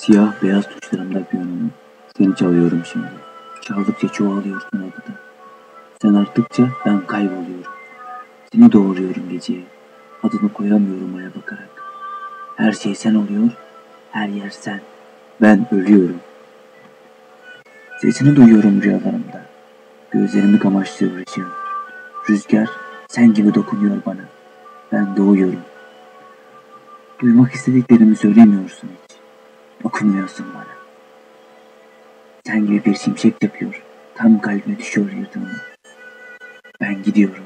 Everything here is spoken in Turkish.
Siyah beyaz tuşlarımda piyanonun. Seni çalıyorum şimdi. Çaldıkça çoğalıyorsun odada. Sen arttıkça ben kayboluyorum. Seni doğuruyorum geceye. Adını koyamıyorum aya bakarak. Her şey sen oluyor, her yer sen. Ben ölüyorum. Sesini duyuyorum rüyalarımda. Gözlerimi kamaştırıyor ışığın. Rüzgar sen gibi dokunuyor bana. Ben doğuyorum. Duymak istediklerimi söylemiyorsun hiç. Dokunmuyorsun bana. Sen gibi bir şimşek yapıyor. Tam kalbime düşüyor yırtımını. Ben gidiyorum.